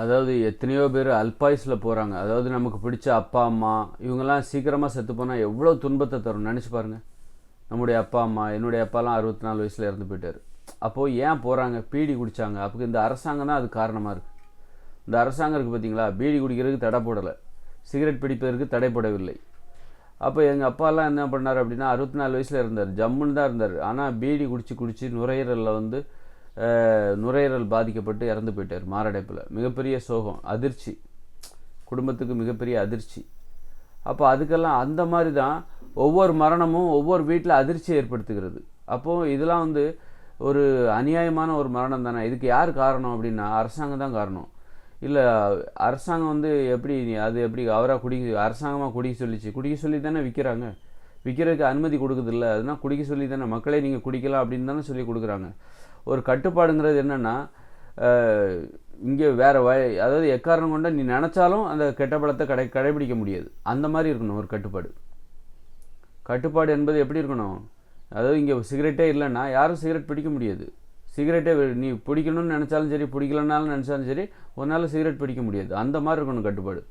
அதாவது எத்தனையோ பேர் அல்பாயுஸில் போகிறாங்க அதாவது நமக்கு பிடிச்ச அப்பா அம்மா இவங்கெல்லாம் சீக்கிரமாக செத்து போனால் எவ்வளோ துன்பத்தை தரும்? நினச்சி பாருங்கள் நம்முடைய அப்பா அம்மா என்னுடைய அப்பாலாம் அறுபத்தி நாலு வயசில் இறந்து போயிட்டார். அப்போது ஏன் போகிறாங்க பீடி குடித்தாங்க அப்போ இந்த அரசாங்கம் தான் அது காரணமாக இருக்குது இந்த அரசாங்கம் இருக்குது பார்த்தீங்களா பீடி குடிக்கிறதுக்கு தடை போடலை. சிகரெட் பிடிப்பதற்கு தடைப்படவில்லை அப்போ எங்கள் அப்பாலாம் என்ன பண்ணார் அப்படின்னா அறுபத்தி நாலு வயசில் இருந்தார். ஜம்முன்னு தான் இருந்தார். ஆனால் பீடி குடித்து குடித்து நுரையீரலில் வந்து நுரையீரல் பாதிக்கப்பட்டு இறந்து போயிட்டார் மாரடைப்பில். மிகப்பெரிய சோகம் அதிர்ச்சி. குடும்பத்துக்கு மிகப்பெரிய அதிர்ச்சி. அப்போ அதுக்கெல்லாம் அந்த மாதிரி தான் ஒவ்வொரு மரணமும் ஒவ்வொரு வீட்டில் அதிர்ச்சி ஏற்படுத்துகிறது. அப்போது இதெல்லாம் வந்து ஒரு அநியாயமான ஒரு மரணம் தானே. இதுக்கு யார் காரணம் அப்படின்னா அரசாங்கம் தான் காரணம். இல்லை அரசாங்கம் வந்து எப்படி அது எப்படி அவராக குடிக்க அரசாங்கமாக குடிக்க சொல்லிச்சு? குடிக்க சொல்லி தானே விற்கிறாங்க விற்கிறதுக்கு அனுமதி கொடுக்குதில்ல அதனால் குடிக்க சொல்லி தானே. மக்களே நீங்கள் குடிக்கலாம் அப்படின்னு தானே சொல்லி கொடுக்குறாங்க. ஒரு கட்டுப்பாடுங்கிறது என்னென்னா இங்கே வேறு வய அதாவது எக்காரணம் கொண்ட நீ நினச்சாலும் அந்த கெட்ட பழத்தை கடை கடைபிடிக்க முடியாது. அந்த மாதிரி இருக்கணும் ஒரு கட்டுப்பாடு. கட்டுப்பாடு என்பது எப்படி இருக்கணும்? அதாவது இங்கே சிகரெட்டே இல்லைன்னா யாரும் சிகரெட் பிடிக்க முடியாது. சிகரெட்டே நீ பிடிக்கணும்னு நினச்சாலும் சரி பிடிக்கலனாலும் நினச்சாலும் சரி உன்னால் சிகரெட் பிடிக்க முடியாது. அந்த மாதிரி இருக்கணும் கட்டுப்பாடு.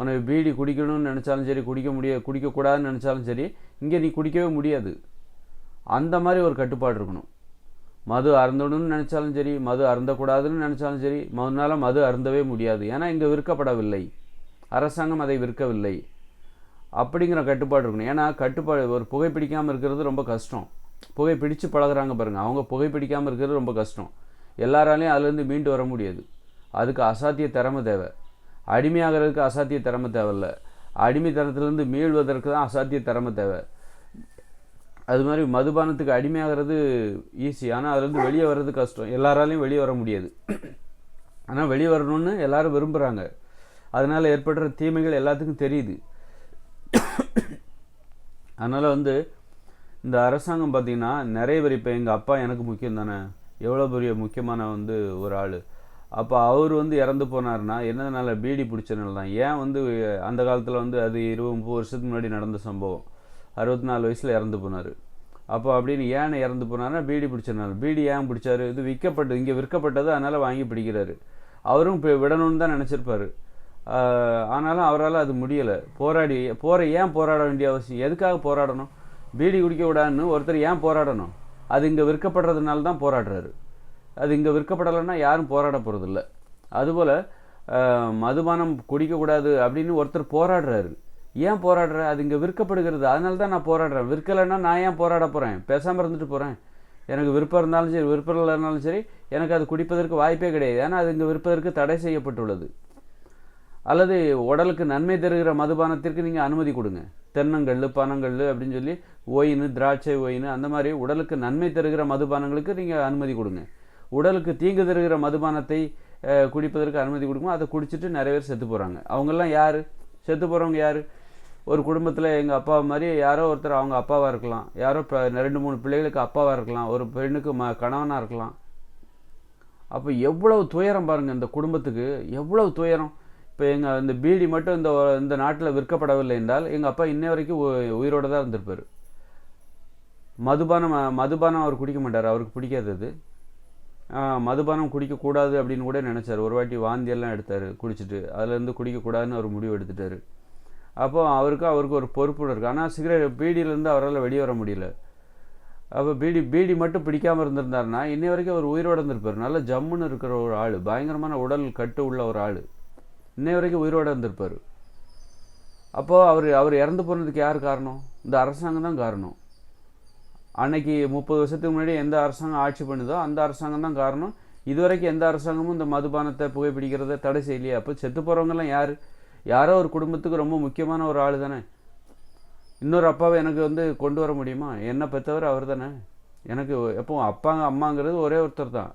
உனக்கு பீடி குடிக்கணும்னு நினச்சாலும் சரி குடிக்க முடிய குடிக்கக்கூடாதுன்னு நினச்சாலும் சரி இங்கே நீ குடிக்கவே முடியாது. அந்த மாதிரி ஒரு கட்டுப்பாடு இருக்கணும். மது அருந்தணும்னு நினச்சாலும் சரி மது அருந்தக்கூடாதுன்னு நினச்சாலும் சரி மறுநாள் மது அருந்தவே முடியாது. ஏன்னா இங்கே விற்கப்படவில்லை. அரசாங்கம் அதை விற்கவில்லை. அப்படிங்கிற கட்டுப்பாடு இருக்கணும். ஏன்னா கட்டுப்பாடு ஒரு புகைப்பிடிக்காமல் இருக்கிறது ரொம்ப கஷ்டம். புகை பிடிச்சு பழகுறாங்க பாருங்கள் அவங்க புகைப்பிடிக்காமல் இருக்கிறது ரொம்ப கஷ்டம். எல்லாராலையும் அதுலேருந்து மீண்டு வர முடியாது. அதுக்கு அசாத்திய திறமை தேவை. அடிமையாகிறதுக்கு அசாத்திய திறமை தேவையில்லை. அடிமைத்தனத்துலேருந்து மீள்வதற்கு தான் அசாத்திய திறமை தேவை. அது மாதிரி மதுபானத்துக்கு அடிமையாகிறது ஈஸி ஆனால் அதுலேருந்து வெளியே வர்றது கஷ்டம். எல்லாராலையும் வெளியே வர முடியாது. ஆனால் வெளியே வரணும்னு எல்லாரும் விரும்புகிறாங்க அதனால் ஏற்படுற தீமைகள் எல்லாத்துக்கும் தெரியுது. அதனால் வந்து இந்த அரசாங்கம் பார்த்திங்கன்னா நிறைய பேர் இப்போ எங்கள் அப்பா எனக்கு முக்கியம் தானே? எவ்வளோ பெரிய முக்கியமான வந்து ஒரு ஆள். அப்போ அவர் வந்து இறந்து போனார்னா என்னதுனால பீடி பிடிச்சனால தான்? ஏன் வந்து அந்த காலத்தில் வந்து அது இருபது முப்பது வருஷத்துக்கு முன்னாடி நடந்த சம்பவம்? அறுபத்தி நாலு வயசில் இறந்து போனார். அப்போ அப்படின்னு ஏன் இறந்து போனார்னா பீடி பிடிச்சனால பீடி ஏன் பிடிச்சாரு? இது விற்கப்பட்டது இங்கே விற்கப்பட்டது அதனால் வாங்கி பிடிக்கிறாரு. அவரும் இப்போ விடணும்னு தான் நினச்சிருப்பாரு. ஆனாலும் அவரால் அது முடியலை. போராடி போற ஏன் போராட வேண்டிய அவசியம்? எதுக்காக போராடணும்? பீடி குடிக்க விடான்னு ஒருத்தர் ஏன் போராடணும்? அது இங்கே விற்கப்படுறதுனால தான் போராடுறாரு. அது இங்கே விற்கப்படலைன்னா யாரும் போராட போகிறதில்ல அதுபோல் மதுபானம் குடிக்கக்கூடாது அப்படின்னு ஒருத்தர் போராடுறாரு. ஏன் போராடுற? அது இங்கே விற்கப்படுகிறது. அதனால தான் நான் போராடுறேன். விற்கலைன்னா நான் ஏன் போராட போகிறேன் பேசாமல் இருந்துட்டு போகிறேன் எனக்கு விருப்பம் இருந்தாலும் சரி விருப்பம் இல்லைனாலும் சரி எனக்கு அது குடிப்பதற்கு வாய்ப்பே கிடையாது. ஏன்னா அது இங்கே விற்பதற்கு தடை செய்யப்பட்டுள்ளது. அல்லது உடலுக்கு நன்மை தருகிற மதுபானத்திற்கு நீங்கள் அனுமதி கொடுங்க. தென்னங்கல் பனங்கல் அப்படின்னு சொல்லி ஒயின் திராட்சை ஒயின் அந்த மாதிரி உடலுக்கு நன்மை தருகிற மதுபானங்களுக்கு நீங்கள் அனுமதி கொடுங்க. உடலுக்கு தீங்கு தருகிற மதுபானத்தை குடிப்பதற்கு அனுமதி கொடுக்கும் அதை குடிச்சிட்டு நிறைய பேர் செத்து போகிறாங்க அவங்கெல்லாம் யார்? செத்து போகிறவங்க யார்? ஒரு குடும்பத்தில் எங்கள் அப்பா மாதிரி யாரோ ஒருத்தர் அவங்க அப்பாவாக இருக்கலாம். யாரோ இப்போ ரெண்டு மூணு பிள்ளைகளுக்கு அப்பாவாக இருக்கலாம். ஒரு பெண்ணுக்கு ம கணவனாக இருக்கலாம். அப்போ எவ்வளவு துயரம் பாருங்கள் இந்த குடும்பத்துக்கு. எவ்வளவு துயரம். இப்போ எங்கள் இந்த பீடி மட்டும் இந்த இந்த நாட்டில் விற்கப்படவில்லை என்றால் எங்கள் அப்பா இன்ன வரைக்கும் உயிரோடு உயிரோட தான் இருந்திருப்பார். மதுபானம் மதுபானம் அவர் குடிக்க மாட்டார். அவருக்கு பிடிக்காது அது. மதுபானம் குடிக்கக்கூடாது அப்படின்னு கூட நினச்சார். ஒரு வாட்டி வாந்தியெல்லாம் எடுத்தார் குடிச்சிட்டு. அதுலேருந்து குடிக்கக்கூடாதுன்னு அவர் முடிவு எடுத்துட்டார். அப்போ அவருக்கு அவருக்கு ஒரு பொறுப்பு இருக்குது ஆனால் சிகரெட் பீடியிலேருந்து அவரால் வெளியே வர முடியல. அப்போ பீடி பீடி மட்டும் பிடிக்காமல் இருந்திருந்தாருன்னா இன்னை வரைக்கும் அவர் உயிரோடு இருந்திருப்பார். நல்ல ஜம்முன்னு இருக்கிற ஒரு ஆள் பயங்கரமான உடல் கட்டு உள்ள ஒரு ஆள். இன்னை வரைக்கும் உயிரோட இருந்திருப்பார். அப்போது அவர் அவர் இறந்து போனதுக்கு யார் காரணம்? இந்த அரசாங்கம் தான் காரணம். அன்னைக்கு முப்பது வருஷத்துக்கு முன்னாடி எந்த அரசாங்கம் ஆட்சி பண்ணுதோ அந்த அரசாங்கம் தான் காரணம். இதுவரைக்கும் எந்த அரசாங்கமும் இந்த மதுபானத்தை புகைப்பிடிக்கிறத தடை செய்யலையே. அப்போ செத்து போகிறவங்கலாம் யார்? யாரோ ஒரு குடும்பத்துக்கு ரொம்ப முக்கியமான ஒரு ஆள் தானே. இன்னொரு அப்பாவை எனக்கு வந்து கொண்டு வர முடியுமா? என்னை பெற்றவர் அவர் தானே. எனக்கு எப்போ அப்பாங்க அம்மாங்கிறது ஒரே ஒருத்தர் தான்.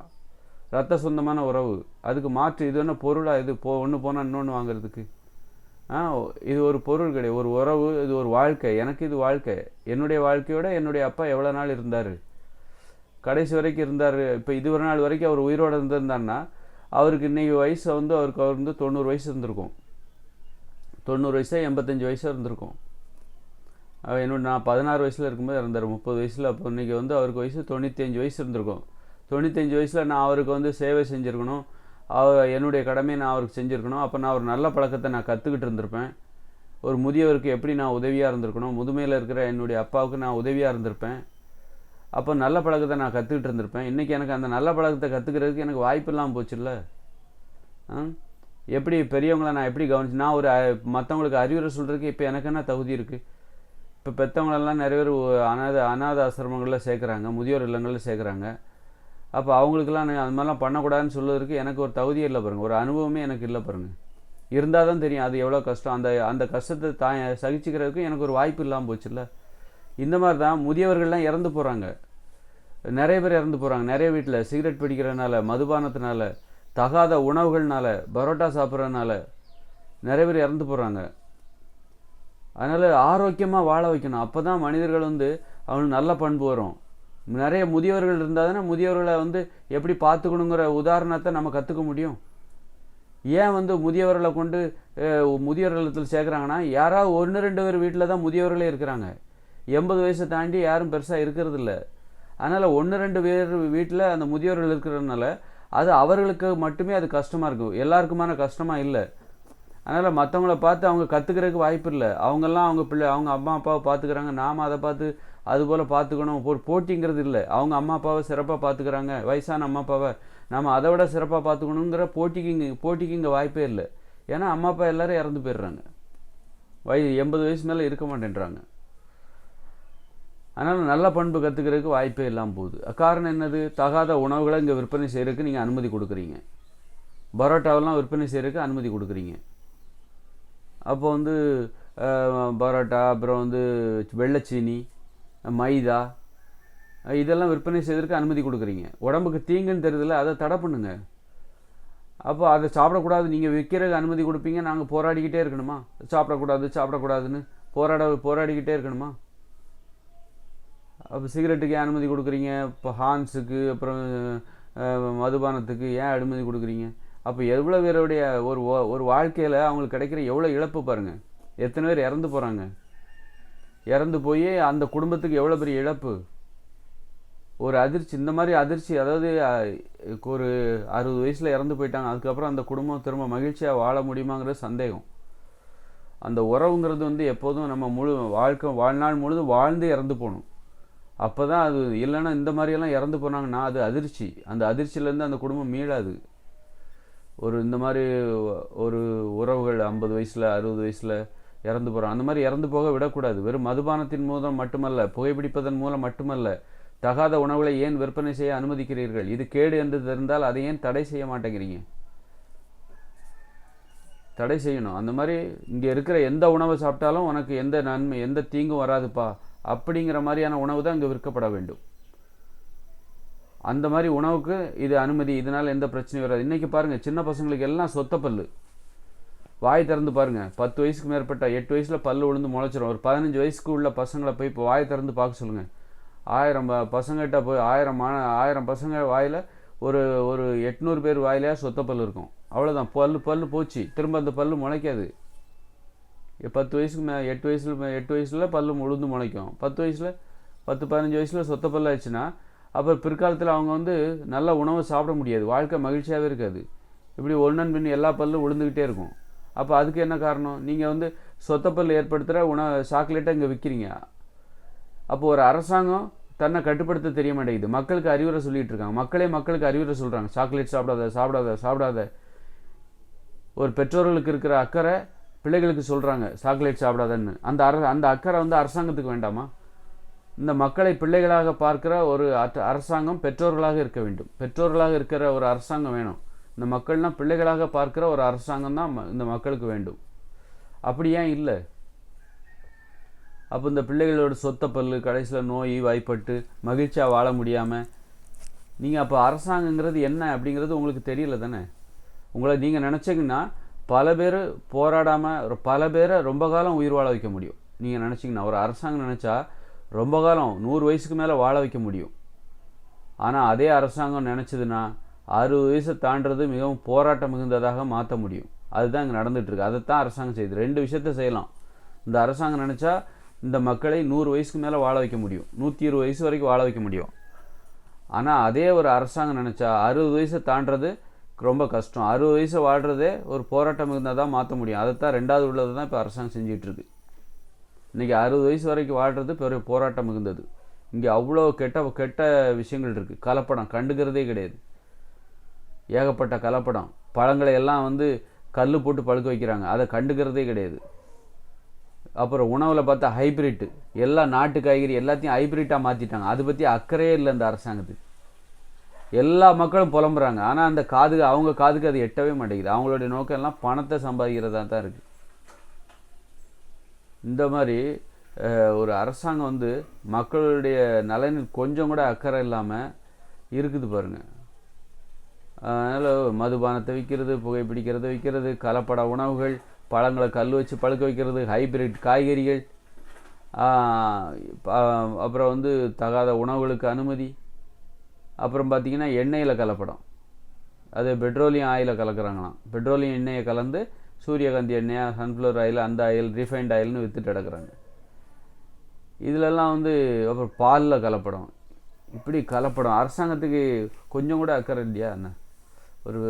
ரத்த சொந்தமான உறவு. அதுக்கு மாற்று இது என்ன பொருளா? இது போ ஒன்று போனால் இன்னொன்று வாங்குறதுக்கு. ஆ இது ஒரு பொருள் கிடையாது. ஒரு உறவு இது ஒரு வாழ்க்கை. எனக்கு இது வாழ்க்கை. என்னுடைய வாழ்க்கையோட என்னுடைய அப்பா எவ்வளோ நாள் இருந்தார்? கடைசி வரைக்கும் இருந்தார். இப்போ இது ஒரு நாள் வரைக்கும் அவர் உயிரோடு இருந்திருந்தாருன்னா அவருக்கு இன்றைக்கி வயசு வந்து அவருக்கு அவர் வந்து தொண்ணூறு வயசு இருந்திருக்கும். தொண்ணூறு வயசாக எண்பத்தஞ்சு வயசு இருந்திருக்கும். அவர் என்னோட நான் பதினாறு வயசில் இருக்கும்போது இறந்தார் முப்பது வயசில். அப்போ இன்றைக்கி வந்து அவருக்கு வயசு தொண்ணூத்தஞ்சு வயசு இருந்திருக்கும். தொண்ணூத்தஞ்சு வயசில் நான் அவருக்கு வந்து சேவை செஞ்சுருக்கணும். அவர் என்னுடைய கடமையை நான் அவருக்கு செஞ்சுருக்கணும். அப்போ நான் ஒரு நல்ல பழக்கத்தை நான் கற்றுக்கிட்டு இருந்திருப்பேன். ஒரு முதியவருக்கு எப்படி நான் உதவியாக இருந்திருக்கணும்? முதுமையில் இருக்கிற என்னுடைய அப்பாவுக்கு நான் உதவியாக இருந்திருப்பேன். அப்போ நல்ல பழக்கத்தை நான் கற்றுக்கிட்டு இருந்திருப்பேன். இன்றைக்கி எனக்கு அந்த நல்ல பழக்கத்தை கற்றுக்கிறதுக்கு எனக்கு வாய்ப்பு இல்லாமல் போச்சுல்ல? ஆ? எப்படி பெரியவங்களை நான் எப்படி கவனிச்சு நான் ஒரு மற்றவங்களுக்கு அறிவுரை சொல்கிறதுக்கு இப்போ எனக்கு என்ன தகுதி இருக்குது இப்போ பெற்றவங்களெல்லாம் நிறைய பேர் ஒ- அனாத அனாத ஆசிரமங்களில் சேர்க்குறாங்க முதியோர் இல்லங்களில் சேர்க்குறாங்க. அப்போ அவங்களுக்கெல்லாம் நான் அது மாதிரிலாம் பண்ணக்கூடாதுன்னு சொல்லுறதுக்கு எனக்கு ஒரு தகுதியே இல்லை பாருங்கள் ஒரு அனுபவமே எனக்கு இல்லை பாருங்கள் இருந்தால் தான் தெரியும் அது எவ்வளோ கஷ்டம். அந்த அந்த கஷ்டத்தை தா சகிச்சுக்கிறதுக்கு எனக்கு ஒரு வாய்ப்பு இல்லாமல் போச்சுல்ல. இந்த மாதிரி தான் முதியவர்கள்லாம் இறந்து போகிறாங்க நிறைய பேர் இறந்து போகிறாங்க நிறைய வீட்டில் சிகரெட் பிடிக்கிறதுனால மதுபானத்தினால தகாத உணவுகள்னால பரோட்டா சாப்பிட்றதுனால நிறைய பேர் இறந்து போகிறாங்க அதனால் ஆரோக்கியமாக வாழ வைக்கணும். அப்போ தான் மனிதர்கள் வந்து அவங்களுக்கு நல்ல பண்பு வரும். நிறைய முதியவர்கள் இருந்தால் தானே முதியவர்களை வந்து எப்படி பார்த்துக்கணுங்கிற உதாரணத்தை நம்ம கற்றுக்க முடியும். ஏன் வந்து முதியவர்களை கொண்டு அஹ், முதியோர் இல்லத்தில் சேர்க்குறாங்கன்னா யாராவது ஒன்று ரெண்டு பேர் வீட்டில் தான் முதியவர்களே இருக்கிறாங்க. எண்பது வயசை தாண்டி யாரும் பெருசாக இருக்கிறதில்ல அதனால் ஒன்று ரெண்டு பேர் வீட்டில் அந்த முதியோர்கள் இருக்கிறதுனால அது அவர்களுக்கு மட்டுமே அது கஷ்டமாக இருக்கும் எல்லாருக்குமான கஷ்டமாக இல்லை. அதனால் மற்றவங்கள பார்த்து அவங்க கற்றுக்கிறதுக்கு வாய்ப்பு இல்லை. அவங்கெல்லாம் அவங்க பிள்ளை அவங்க அம்மா அப்பாவை பார்த்துக்கிறாங்க. நாம் அதை பார்த்து அதுபோல் பார்த்துக்கணும். ஒரு போட்டிங்கிறது இல்லை. அவங்க அம்மா அப்பாவை சிறப்பாக பார்த்துக்கிறாங்க. வயசான அம்மா அப்பாவை நாம் அதை விட சிறப்பாக பார்த்துக்கணுங்கிற போட்டிக்கு இங்கே போட்டிக்கு இங்கே வாய்ப்பே இல்லை. ஏன்னா அம்மா அப்பா எல்லோரும் இறந்து போயிடுறாங்க. வய எண்பது வயசு மேலே இருக்க மாட்டேன்றாங்க. அதனால் நல்ல பண்பு கற்றுக்கிறதுக்கு வாய்ப்பே இல்லாமல் போகுது. காரணம் என்னது? தகாத உணவுகளை இங்கே விற்பனை செய்கிறதுக்கு நீங்கள் அனுமதி கொடுக்குறீங்க. பரோட்டாவெல்லாம் விற்பனை செய்கிறதுக்கு அனுமதி கொடுக்குறீங்க. அப்போ வந்து பரோட்டா அப்புறம் வந்து வெள்ளைச்சீனி மைதா இதெல்லாம் விற்பனை செய்வதற்கு அனுமதி கொடுக்குறீங்க. உடம்புக்கு தீங்குன்னு தெரியுதுல அதை தடை பண்ணுங்க. அப்போ அதை சாப்பிடக்கூடாது. நீங்கள் விற்கிறதுக்கு அனுமதி கொடுப்பீங்க. நாங்கள் போராடிக்கிட்டே இருக்கணுமா? சாப்பிடக்கூடாது சாப்பிடக்கூடாதுன்னு போராட போராடிக்கிட்டே இருக்கணுமா? அப்போ சிகரெட்டுக்கு ஏன் அனுமதி கொடுக்குறீங்க? இப்போ ஹான்ஸுக்கு அப்புறம் மதுபானத்துக்கு ஏன் அனுமதி கொடுக்குறீங்க? அப்போ எவ்வளோ பேருடைய ஒரு ஒரு வாழ்க்கையில் அவங்களுக்கு கிடைக்கிற எவ்வளோ இழப்பு பாருங்கள் எத்தனை பேர் இறந்து போகிறாங்க இறந்து போய் அந்த குடும்பத்துக்கு எவ்வளோ பெரிய இழப்பு. ஒரு அதிர்ச்சி இந்த மாதிரி அதிர்ச்சி அதாவது ஒரு அறுபது வயசில் இறந்து போயிட்டாங்க. அதுக்கப்புறம் அந்த குடும்பம் திரும்ப மகிழ்ச்சியாக வாழ முடியுமாங்கிற சந்தேகம். அந்த உறவுங்கிறது வந்து எப்போதும் நம்ம முழு வாழ்க்கை வாழ்நாள் முழுதும் வாழ்ந்து இறந்து போகணும். அப்போ தான் அது இல்லைன்னா இந்த மாதிரியெல்லாம் இறந்து போனாங்கன்னா அது அதிர்ச்சி. அந்த அதிர்ச்சியிலேருந்து அந்த குடும்பம் மீளாது. ஒரு இந்த மாதிரி ஒரு உறவுகள் ஐம்பது வயசில் அறுபது வயசில் இறந்து போகிறோம் அந்த மாதிரி இறந்து போக விடக்கூடாது. வெறும் மதுபானத்தின் மூலம் மட்டுமல்ல புகைப்பிடிப்பதன் மூலம் மட்டுமல்ல தகாத உணவுகளை ஏன் விற்பனை செய்ய அனுமதிக்கிறீர்கள்? இது கேடு என்று தெரிந்தால் அதை ஏன் தடை செய்ய மாட்டேங்கிறீங்க? தடை செய்யணும். அந்த மாதிரி இங்கே இருக்கிற எந்த உணவை சாப்பிட்டாலும் உனக்கு எந்த நன்மை எந்த தீங்கும் வராதுப்பா. அப்படிங்கிற மாதிரியான உணவு தான் இங்கே விற்கப்பட வேண்டும். அந்த மாதிரி உணவுக்கு இது அனுமதி இதனால் எந்த பிரச்சனையும் வராது. இன்றைக்கி பாருங்கள் சின்ன பசங்களுக்கு எல்லாம் சொத்தப்பல்லு வாய் திறந்து பாருங்கள் பத்து வயசுக்கு மேற்பட்ட எட்டு வயசில் பல்லு விழுந்து முளைச்சிரும். ஒரு பதினஞ்சு வயசுக்கு உள்ள பசங்களை போய் இப்போ வாய் திறந்து பார்க்க சொல்லுங்கள் ஆயிரம் பசங்கள்கிட்ட போய் ஆயிரம் மான ஆயிரம் பசங்க வாயில் ஒரு ஒரு எட்நூறு பேர் வாயிலையாக சொத்த பல் இருக்கும். அவ்வளோதான் பல் பல் போச்சு. திரும்ப அந்த பல் முளைக்காது. பத்து வயசுக்கு மே எட்டு வயசில் எட்டு வயசில் பல்லு உளுந்து முளைக்கும். பத்து வயசில் பத்து பதினஞ்சு வயசில் சொத்த பல்லு ஆச்சுன்னா அப்புறம் பிற்காலத்தில் அவங்க வந்து நல்ல உணவை சாப்பிட முடியாது. வாழ்க்கை மகிழ்ச்சியாகவே இருக்காது. இப்படி ஒன்றன் பின் எல்லா பல்லும் விழுந்துக்கிட்டே இருக்கும். அப்போ அதுக்கு என்ன காரணம்? நீங்கள் வந்து சொத்தப்பல் ஏற்படுத்துகிற உணவு சாக்லேட்டை இங்கே விற்கிறீங்க அப்போ ஒரு அரசாங்கம் தன்னை கட்டுப்படுத்த தெரிய மாட்டேங்குது. மக்களுக்கு அறிவுரை சொல்லிட்டு இருக்காங்க. மக்களே மக்களுக்கு அறிவுரை சொல்கிறாங்க சாக்லேட் சாப்பிடாத சாப்பிடாத சாப்பிடாத. ஒரு பெற்றோர்களுக்கு இருக்கிற அக்கறை பிள்ளைகளுக்கு சொல்கிறாங்க சாக்லேட் சாப்பிடாதன்னு. அந்த அர அந்த அக்கறை வந்து அரசாங்கத்துக்கு வேண்டாமா? இந்த மக்களை பிள்ளைகளாக பார்க்கிற ஒரு அரசாங்கம் பெற்றோர்களாக இருக்க வேண்டும். பெற்றோர்களாக இருக்கிற ஒரு அரசாங்கம் வேணும். இந்த மக்கள்லாம் பிள்ளைகளாக பார்க்கிற ஒரு அரசாங்கம் தான் ம- இந்த மக்களுக்கு வேண்டும். அப்படி ஏன் இல்லை? அப்போ இந்த பிள்ளைகளோட சொத்த பல்லு கடைசியில் நோய் வாய்ப்பட்டு மகிழ்ச்சியாக வாழ முடியாமல் நீங்கள் அப்போ அரசாங்கங்கிறது என்ன அப்படிங்கிறது உங்களுக்கு தெரியல தானே? உங்களை நீங்கள் நினச்சிங்கன்னா பல பேர் போராடாமல் பல பேரை ரொம்ப காலம் உயிர் வாழ வைக்க முடியும். நீங்கள் நினச்சிங்கன்னா ஒரு அரசாங்கம் நினச்சா ரொம்ப காலம் நூறு வயசுக்கு மேலே வாழ வைக்க முடியும். ஆனால் அதே அரசாங்கம் நினச்சதுன்னா அறுபது வயசை தாண்டுறது மிகவும் போராட்டம் மிகுந்ததாக மாற்ற முடியும். அதுதான் இங்கே நடந்துகிட்ருக்கு அதைத்தான் அரசாங்கம் செய்யுது. ரெண்டு விஷயத்த செய்யலாம். இந்த அரசாங்கம் நினச்சா இந்த மக்களை நூறு வயசுக்கு மேலே வாழ வைக்க முடியும். நூற்றி இருபது வயசு வரைக்கும் வாழ வைக்க முடியும். ஆனால் அதே ஒரு அரசாங்கம் நினச்சா அறுபது வயசை தாண்டுறது ரொம்ப கஷ்டம். அறுபது வயசு வாழ்கிறதே ஒரு போராட்டம் இருந்தால் தான் மாற்ற முடியும். அதை தான் ரெண்டாவது உள்ளது தான் இப்போ அரசாங்கம் செஞ்சிகிட்ருக்கு இன்றைக்கி அறுபது வயசு வரைக்கும் வாழ்கிறது பெரிய போராட்டம் மிகுந்தது. இங்கே அவ்வளோ கெட்ட கெட்ட விஷயங்கள் இருக்குது கலப்படம் கண்டுக்கிறதே கிடையாது. ஏகப்பட்ட கலப்படம். பழங்களை எல்லாம் வந்து கல் போட்டு பழுக்க வைக்கிறாங்க. அதை கண்டுக்கிறதே கிடையாது. அப்புறம் உணவில் பார்த்தா ஹைப்ரிட்டு எல்லா நாட்டு காய்கறி எல்லாத்தையும் ஹைப்ரிட்டாக மாற்றிட்டாங்க அதை பற்றி அக்கறையே இல்லை இந்த அரசாங்கத்துக்கு. எல்லா மக்களும் புலம்புறாங்க. ஆனால் அந்த காதுக்கு அவங்க காதுக்கு அது எட்டவே மாட்டேங்குது. அவங்களுடைய நோக்கம் எல்லாம் பணத்தை சம்பாதிக்கிறதா தான் இருக்குது இந்த மாதிரி ஒரு அரசாங்கம் வந்து மக்களுடைய நலனில் கொஞ்சம் கூட அக்கறை இல்லாமல் இருக்குது பாருங்கள் அதனால் மதுபானத்தை விற்கிறது புகைப்பிடிக்கிறத விற்கிறது கலப்பட உணவுகள் பழங்களை கல் வச்சு பழுக்க வைக்கிறது ஹைபிரிட் காய்கறிகள் அப்புறம் வந்து தகாத உணவுகளுக்கு அனுமதி. அப்புறம் பார்த்திங்கன்னா எண்ணெயில் கலப்படம். அது பெட்ரோலியம் ஆயிலை கலக்கிறாங்களாம். பெட்ரோலியம் எண்ணெயை கலந்து சூரியகாந்தி எண்ணெயாக சன்ஃப்ளவர் ஆயில் அந்த ஆயில் ரிஃபைண்ட் ஆயில்னு விற்றுட்டு கிடக்குறாங்க இதிலெல்லாம் வந்து அப்புறம் பாலில் கலப்படம். இப்படி கலப்படம். அரசாங்கத்துக்கு கொஞ்சம் கூட அக்கறை இல்லையா? என்ன? ஒரு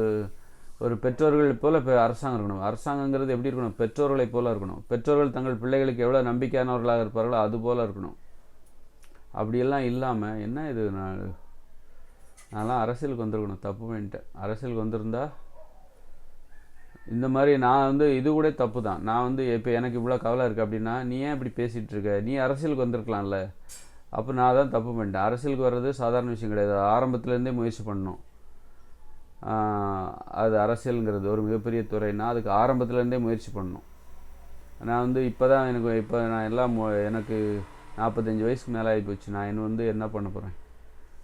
ஒரு பெற்றோர்கள் போல் இப்போ அரசாங்கம் இருக்கணும். அரசாங்கங்கிறது எப்படி இருக்கணும்? பெற்றோர்களை போல இருக்கணும். பெற்றோர்கள் தங்கள் பிள்ளைகளுக்கு எவ்வளோ நம்பிக்கையானவர்களாக இருப்பார்களோ அது போல் இருக்கணும். அப்படியெல்லாம் இல்லாமல் என்ன இது நான் நான்லாம் அரசியலுக்கு வந்திருக்கணும். தப்பு பண்ணிட்டேன். அரசியலுக்கு வந்திருந்தா இந்த மாதிரி நான் வந்து இது கூட தப்பு தான் நான் வந்து இப்போ எனக்கு இவ்வளோ கவலை இருக்குது அப்படின்னா நீ ஏன் இப்படி பேசிகிட்டு இருக்க? நீ அரசியலுக்கு வந்திருக்கலாம்ல. அப்போ நான் தான் தப்பு பண்ணிட்டேன். அரசியலுக்கு வர்றது சாதாரண விஷயம் கிடையாது. ஆரம்பத்துலேருந்தே முயற்சி பண்ணணும். அது அரசியலுங்கிறது ஒரு மிகப்பெரிய துறைனா அதுக்கு ஆரம்பத்துலேருந்தே முயற்சி பண்ணணும். நான் வந்து இப்போ தான் எனக்கு இப்போ நான் எல்லாம் எனக்கு நாற்பத்தஞ்சு வயசுக்கு மேலே ஆகி போச்சு. நான் இன்னும் வந்து என்ன பண்ண போகிறேன்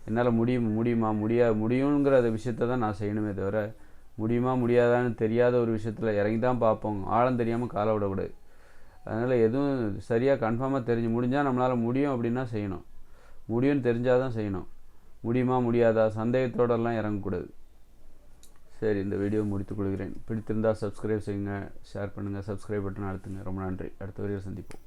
என்னால் முடியும் முடியுமா? முடியா முடியுங்கிற விஷயத்த தான் நான் செய்யணுமே தவிர முடியுமா முடியாதான்னு தெரியாத ஒரு விஷயத்தில் இறங்கி தான் பார்ப்போம். ஆழம் தெரியாமல் காலை விடக்கூடாது. அதனால் எதுவும் சரியாக கன்ஃபார்மாக தெரிஞ்சு முடிஞ்சால் நம்மளால் முடியும் அப்படின்னா செய்யணும். முடியும்னு தெரிஞ்சால் தான் செய்யணும். முடியுமா முடியாதா? சந்தேகத்தோடலாம் இறங்கக்கூடாது. சரி இந்த வீடியோ முடித்துக் கொள்கிறேன். பிடித்திருந்தால் சப்ஸ்கிரைப் செய்யுங்க ஷேர் பண்ணுங்கள் சப்ஸ்கிரைப் பட்டன் அழுத்துங்க. ரொம்ப நன்றி. அடுத்த வீடியோ சந்திப்போம்.